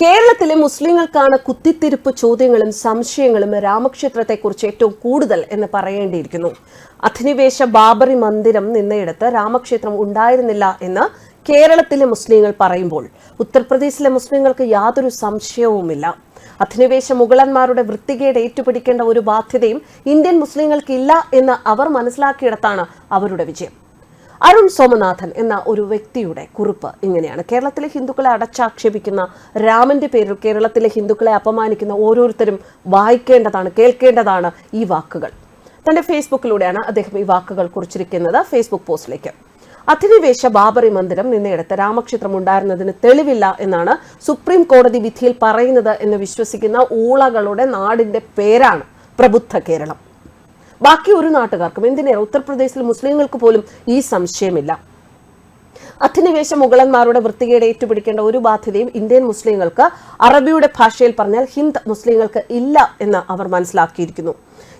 കേരളത്തിലെ മുസ്ലിങ്ങൾക്കാണ് കുത്തിത്തിരിപ്പ് ചോദ്യങ്ങളും സംശയങ്ങളും രാമക്ഷേത്രത്തെക്കുറിച്ച് ഏറ്റവും കൂടുതൽ എന്ന് പറയേണ്ടിയിരിക്കുന്നു. അധിനിവേശ ബാബറി മന്ദിരം നിന്നയിടത്ത് രാമക്ഷേത്രം ഉണ്ടായിരുന്നില്ല എന്ന് കേരളത്തിലെ മുസ്ലിങ്ങൾ പറയുമ്പോൾ ഉത്തർപ്രദേശിലെ മുസ്ലിങ്ങൾക്ക് യാതൊരു സംശയവുമില്ല. അധിനിവേശ മുഗളന്മാരുടെ വൃത്തികേട് ഏറ്റുപിടിക്കേണ്ട ഒരു ബാധ്യതയും ഇന്ത്യൻ മുസ്ലിങ്ങൾക്കില്ല എന്ന് അവർ മനസ്സിലാക്കിയിടത്താണ് അവരുടെ വിജയം. അരുൺ സോമനാഥൻ എന്ന ഒരു വ്യക്തിയുടെ കുറിപ്പ് ഇങ്ങനെയാണ്. കേരളത്തിലെ ഹിന്ദുക്കളെ അടച്ചാക്ഷേപിക്കുന്ന രാമന്റെ പേരിൽ കേരളത്തിലെ ഹിന്ദുക്കളെ അപമാനിക്കുന്ന ഓരോരുത്തരും വായിക്കേണ്ടതാണ് കേൾക്കേണ്ടതാണ് ഈ വാക്കുകൾ. തന്റെ ഫേസ്ബുക്കിലൂടെയാണ് അദ്ദേഹം ഈ വാക്കുകൾ കുറിച്ചിരിക്കുന്നത്. ഫേസ്ബുക്ക് പോസ്റ്റിലേക്ക്. അധിനിവേശ ബാബറി മന്ദിരം നിന്നയിടത്ത് രാമക്ഷേത്രം ഉണ്ടായിരുന്നതിന് തെളിവില്ല എന്നാണ് സുപ്രീം കോടതി വിധിയിൽ പറയുന്നത് എന്ന് വിശ്വസിക്കുന്ന ഊളകളുടെ നാടിന്റെ പേരാണ് പ്രബുദ്ധ കേരളം. ബാക്കി ഒരു നാട്ടുകാർക്കും എന്തിനേറെ ഉത്തർപ്രദേശിൽ മുസ്ലിങ്ങൾക്ക് പോലും ഈ സംശയമില്ല. അധിനിവേശ മുഗളന്മാരുടെ വൃത്തികേട് ഏറ്റുപിടിക്കേണ്ട ഒരു ബാധ്യതയും ഇന്ത്യൻ മുസ്ലിങ്ങൾക്ക് അറബിയുടെ ഭാഷയിൽ പറഞ്ഞാൽ ഹിന്ദ് മുസ്ലിങ്ങൾക്ക് ഇല്ല എന്ന് അവർ മനസ്സിലാക്കിയിരിക്കുന്നു.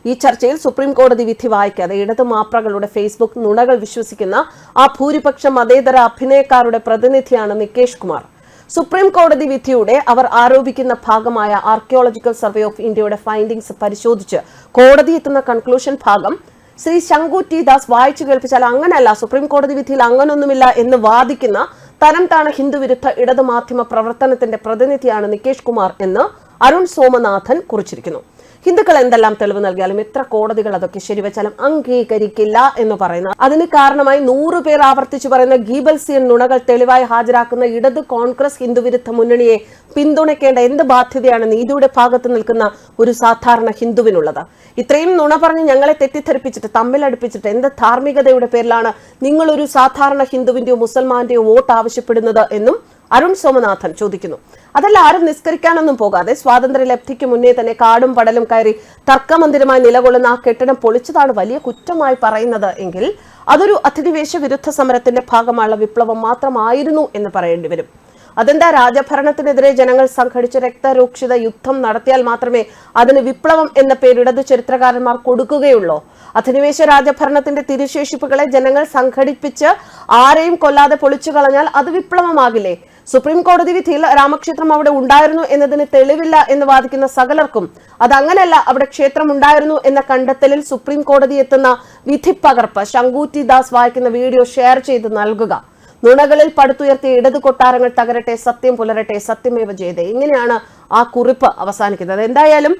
ഈ ചർച്ചയിൽ സുപ്രീം കോടതി വിധി വായിക്കാതെ ഇടതു മാപ്രകളുടെ ഫേസ്ബുക്ക് നുണകൾ വിശ്വസിക്കുന്ന ആ ഭൂരിപക്ഷ മതേതര അഭിനയക്കാരുടെ പ്രതിനിധിയാണ് നികേഷ് കുമാർ. സുപ്രീം കോടതി വിധിയുടെ അവർ ആരോപിക്കുന്ന ഭാഗമായ ആർക്കിയോളജിക്കൽ സർവേ ഓഫ് ഇന്ത്യയുടെ ഫൈൻഡിങ്സ് പരിശോധിച്ച് കോടതി എത്തുന്ന കൺക്ലൂഷൻ ഭാഗം ശ്രീ ശങ്കു ടി ദാസ് വായിച്ചു കേൾപ്പിച്ചാൽ അങ്ങനെയല്ല സുപ്രീം കോടതി വിധിയിൽ അങ്ങനൊന്നുമില്ല എന്ന് വാദിക്കുന്ന തരം താണ ഹിന്ദുവിരുദ്ധ ഇടതു മാധ്യമ പ്രവർത്തനത്തിന്റെ പ്രതിനിധിയാണ് നികേഷ് കുമാർ എന്ന് അരുൺ സോമനാഥൻ കുറിച്ചിരിക്കുന്നു. ഹിന്ദുക്കൾ എന്തെല്ലാം തെളിവ് നൽകിയാലും എത്ര കോടതികൾ അതൊക്കെ ശരിവെച്ചാലും അംഗീകരിക്കില്ല എന്ന് പറയുന്നു. അതിന് കാരണമായി നൂറ് പേർ ആവർത്തിച്ചു പറയുന്ന ഗീബൽസിയൻ നുണകൾ തെളിവായി ഹാജരാക്കുന്ന ഇടത് കോൺഗ്രസ് ഹിന്ദുവിരുദ്ധ മുന്നണിയെ പിന്തുണയ്ക്കേണ്ട എന്ത് ബാധ്യതയാണ് നീതിയുടെ ഭാഗത്ത് നിൽക്കുന്ന ഒരു സാധാരണ ഹിന്ദുവിനുള്ളത്? ഇത്രയും നുണ പറഞ്ഞ് ഞങ്ങളെ തെറ്റിദ്ധരിപ്പിച്ചിട്ട് തമ്മിലടുപ്പിച്ചിട്ട് എന്ത് ധാർമ്മികതയുടെ പേരിലാണ് നിങ്ങളൊരു സാധാരണ ഹിന്ദുവിന്റെയോ മുസൽമാന്റെയോ വോട്ട് ആവശ്യപ്പെടുന്നത് എന്നും അരുൺ സോമനാഥൻ ചോദിക്കുന്നു. അതല്ല ആരും നിസ്കരിക്കാനൊന്നും പോകാതെ സ്വാതന്ത്ര്യ ലബ്ധിക്ക് മുന്നേ തന്നെ കാടും പടലും കയറി തർക്കമന്ദിരമായി നിലകൊള്ളുന്ന ആ കെട്ടിടം പൊളിച്ചതാണ് വലിയ കുറ്റമായി പറയുന്നത് എങ്കിൽ അതൊരു അധിനിവേശ വിരുദ്ധ സമരത്തിന്റെ ഭാഗമായുള്ള വിപ്ലവം മാത്രമായിരുന്നു എന്ന് പറയേണ്ടി വരും. അതെന്താ രാജഭരണത്തിനെതിരെ ജനങ്ങൾ സംഘടിച്ച രക്തരൂക്ഷിത യുദ്ധം നടത്തിയാൽ മാത്രമേ അതിന് വിപ്ലവം എന്ന പേരിടത് ചരിത്രകാരന്മാർ കൊടുക്കുകയുള്ളൂ? അധിനിവേശ രാജഭരണത്തിന്റെ തിരുശേഷിപ്പുകളെ ജനങ്ങൾ സംഘടിപ്പിച്ച് ആരെയും കൊല്ലാതെ പൊളിച്ചു കളഞ്ഞാൽ അത് വിപ്ലവമാകില്ലേ? സുപ്രീം കോടതി വിധിയിൽ രാമക്ഷേത്രം അവിടെ ഉണ്ടായിരുന്നു എന്നതിന് തെളിവില്ല എന്ന് വാദിക്കുന്ന സകലർക്കും അതങ്ങനെയല്ല അവിടെ ക്ഷേത്രം ഉണ്ടായിരുന്നു എന്ന കണ്ടെത്തലിൽ സുപ്രീം കോടതി എത്തുന്ന വിധി പകർപ്പ് ശങ്കൂറ്റി ദാസ് വായിക്കുന്ന വീഡിയോ ഷെയർ ചെയ്ത് നൽകുക. നുണകളിൽ പടുത്തുയർത്തിയ ഇടതു കൊട്ടാരങ്ങൾ തകരട്ടെ സത്യം പുലരട്ടെ സത്യമേവ ജയതേ. ഇങ്ങനെയാണ് ആ കുറിപ്പ് അവസാനിക്കുന്നത്. എന്തായാലും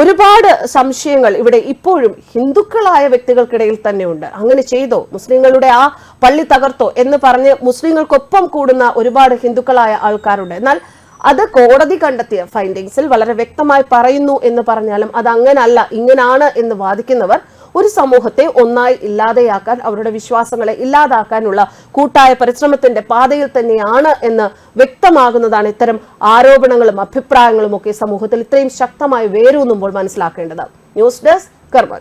ഒരുപാട് സംശയങ്ങൾ ഇവിടെ ഇപ്പോഴും ഹിന്ദുക്കളായ വ്യക്തികൾക്കിടയിൽ തന്നെയുണ്ട്. അങ്ങനെ ചെയ്തോ? മുസ്ലിങ്ങളുടെ ആ പള്ളി തകർത്തോ എന്ന് പറഞ്ഞ് മുസ്ലിങ്ങൾക്കൊപ്പം കൂടുന്ന ഒരുപാട് ഹിന്ദുക്കളായ ആൾക്കാരുണ്ട്. എന്നാൽ അത് കോടതി കണ്ടെത്തിയ ഫൈൻഡിങ്സിൽ വളരെ വ്യക്തമായി പറയുന്നു എന്ന് പറഞ്ഞാലും അത് അങ്ങനല്ല ഇങ്ങനാണ് എന്ന് വാദിക്കുന്നവർ ഒരു സമൂഹത്തെ ഒന്നായി ഇല്ലാതെയാക്കാൻ അവരുടെ വിശ്വാസങ്ങളെ ഇല്ലാതാക്കാനുള്ള കൂട്ടായ പരിശ്രമത്തിന്റെ പാതയിൽ തന്നെയാണ് എന്ന് വ്യക്തമാകുന്നതാണ് ഇത്തരം ആരോപണങ്ങളും അഭിപ്രായങ്ങളും ഒക്കെ സമൂഹത്തിൽ ഇത്രയും ശക്തമായി വേരൂന്നുമ്പോൾ മനസ്സിലാക്കേണ്ടത്. ന്യൂസ് ഡെസ്ക് കർമ്മ